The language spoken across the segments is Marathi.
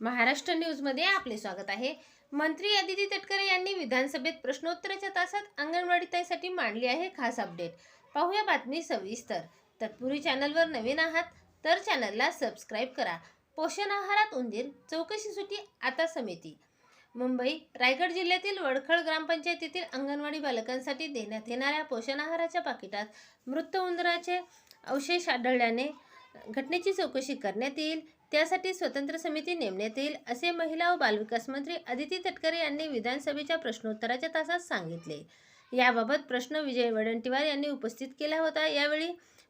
महाराष्ट्र न्यूजमध्ये आपले स्वागत आहे. मंत्री आदिती तटकरे यांनी विधानसभेत प्रश्नोत्तराच्या तासात अंगणवाडीताईसाठी मांडली आहे खास अपडेट. पाहूया बातमी सविस्तर. तत्पूर्वी चॅनलवर नवीन आहात तर चॅनलला सबस्क्राईब करा. पोषण आहारात उंदीर चौकशी सुटी आता समिती. मुंबई रायगड जिल्ह्यातील वडखळ ग्रामपंचायतीतील अंगणवाडी बालकांसाठी देण्यात येणाऱ्या पोषण आहाराच्या पाकिटात मृत उंदराचे अवशेष आढळल्याने घटनेची चौकशी करण्यात येईल. त्यासाठी स्वतंत्र समिती नेमण्यात येईल असे महिला व बालविकास मंत्री अदिती तटकरे यांनी विधानसभेच्या प्रश्नोत्तराच्या तासात सांगितले. याबाबत प्रश्न विजय वडंटीवार यांनी उपस्थित केला होता. यावेळी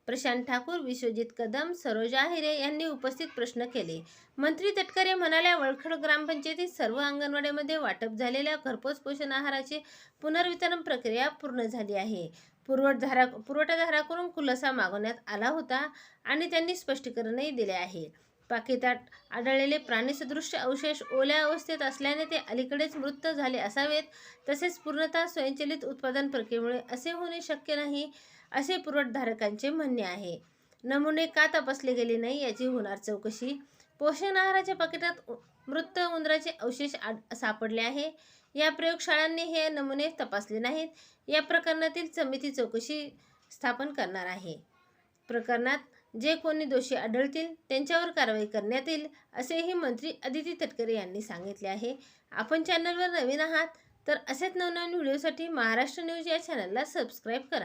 प्रशांत ठाकूर विश्वजित कदम सरोजा हिरे यांनी उपस्थित प्रश्न केले. मंत्री तटकरे म्हणाल्या वळखड ग्रामपंचायतीत सर्व अंगणवाड्यामध्ये वाटप झालेल्या घरपोच पोषण आहाराची पुनर्वितरण प्रक्रिया पूर्ण झाली आहे. पुरवठाधारा पुरवठाधाराकडून खुलासा मागवण्यात आला होता आणि त्यांनी स्पष्टीकरणही दिले आहे. पाकिटात आढळलेले प्राणीसदृश्य अवशेष ओल्या अवस्थेत असल्याने ते अलीकडेच मृत झाले असावेत तसेच पूर्णतः स्वयंचलित उत्पादन प्रक्रियेमुळे असे होणे शक्य नाही असे पुरवठाधारकांचे म्हणणे आहे. नमुने का तपासले गेले नाही याची होणार चौकशी? पोषण आहाराच्या पाकिटात मृत उंदराचे अवशेष आड सापडले आहे. या प्रयोगशाळांनी हे नमुने तपासले नाहीत. या प्रकरणातील समिती चौकशी स्थापन करणार आहे. प्रकरणात जे कोणी दोषी आढळतील त्यांच्यावर कारवाई करण्यात येईल असेही मंत्री अदिती तटकरे यांनी सांगितले आहे. आपण चॅनलवर नवीन आहात तर असेच नवनवीन व्हिडिओसाठी महाराष्ट्र न्यूज या चॅनलला सबस्क्राईब करा.